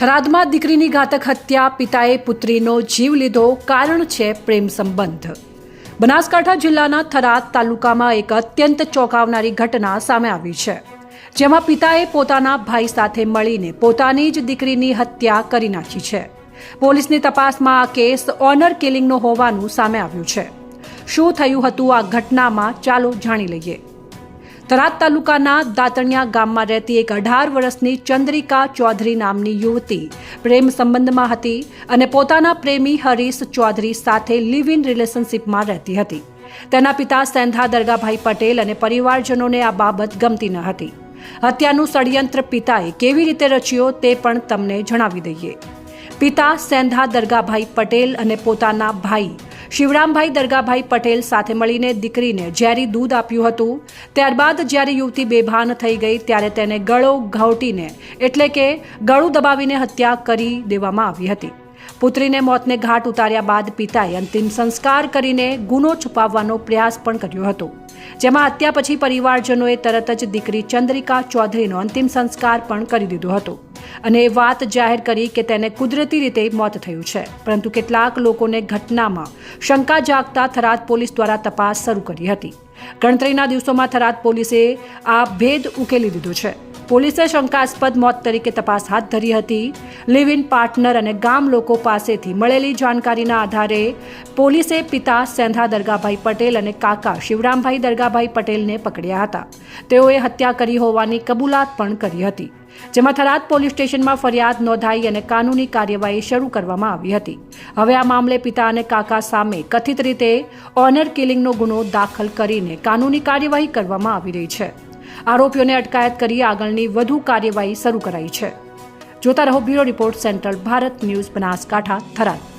થરાદમાં દીકરીની ઘાતક હત્યા, પિતાએ પુત્રીનો જીવ લીધો, કારણ છે પ્રેમ સંબંધ. બનાસકાંઠા જિલ્લાના થરાદ તાલુકામાં એક અત્યંત ચોંકાવનારી ઘટના સામે આવી છે, જેમાં પિતાએ પોતાના ભાઈ સાથે મળીને પોતાની જ દીકરીની હત્યા કરી નાખી છે. પોલીસની તપાસમાં આ કેસ ઓનર કિલિંગનો હોવાનું સામે આવ્યું છે. શું થયું હતું આ ઘટનામાં ચાલો જાણી લઈએ. થરાદ તાલુકાના દાતણિયા ગામમાં રહેતી એક અઢાર વર્ષની ચંદ્રિકા ચૌધરી નામની યુવતી પ્રેમ સંબંધમાં હતી અને પોતાના પ્રેમી હરીશ ચૌધરી સાથે લિવ ઇન રિલેશનશીપમાં રહેતી હતી. તેના પિતા સેંધા દરગાભાઈ પટેલ અને પરિવારજનોને આ બાબત ગમતી ન હતી. હત્યાનું ષડયંત્ર પિતાએ કેવી રીતે રચ્યો તે પણ તમને જણાવી દઈએ. પિતા સેંધા દરગાભાઈ પટેલ અને પોતાના ભાઈ શિવરામભાઈ દરગાભાઈ પટેલ સાથે મળીને દીકરીને ઝેરી દૂધ આપ્યું હતું, ત્યારબાદ જ્યારે યુવતી બેભાન થઈ ગઈ, ત્યારે તેને ગળો ઘાવટીને, એટલે કે ગળું દબાવીને હત્યા કરી દેવામાં આવી હતી. પુત્રીને મોતને ઘાટ ઉતાર્યા બાદ પિતાએ અંતિમ સંસ્કાર કરીને ગુનો છુપાવવાનો પ્રયાસ પણ કર્યો હતો. જેમાં હત્યા પછી પરિવારજનોએ તરત જ દીકરી ચંદ્રિકા ચૌધરીનો અંતિમ સંસ્કાર પણ કરી દીધો હતો. અને એ વાત જાહેર કરી કે તેને કુદરતી રીતે મોત થયું છે. પરંતુ કેટલાક લોકોને ઘટનામાં શંકા જાગતા થરાદ પોલીસ દ્વારા તપાસ શરૂ કરી હતી. ગણતરીના દિવસોમાં થરાદ પોલીસે આ ભેદ ઉકેલી દીધો છે. પોલીસે શંકાસ્પદ મોત તરીકે તપાસ હાથ ધરી હતી. લિવ ઇન પાર્ટનર અને ગામ લોકો પાસેથી મળેલી જાણકારીના આધારે પોલીસે પિતા સેંધા દરગાભાઈ પટેલ અને કાકા શિવરામભાઈ દરગાભાઈ પટેલને પકડ્યા હતા. તેઓએ હત્યા કરી હોવાની કબૂલાત પણ કરી હતી. જેમાં થરાદ પોલીસ સ્ટેશનમાં ફરિયાદ નોંધાઈ અને કાનૂની કાર્યવાહી શરૂ કરવામાં આવી હતી. હવે આ મામલે પિતા અને કાકા સામે કથિત રીતે ઓનર કિલિંગનો ગુનો દાખલ કરીને કાનૂની કાર્યવાહી કરવામાં આવી રહી છે. આરોપીઓને અટકાયત કરી આગળની વધુ કાર્યવાહી શરૂ કરાઈ છે. જોતા રહો bureau report central Bharat news Banaskantha Tharad.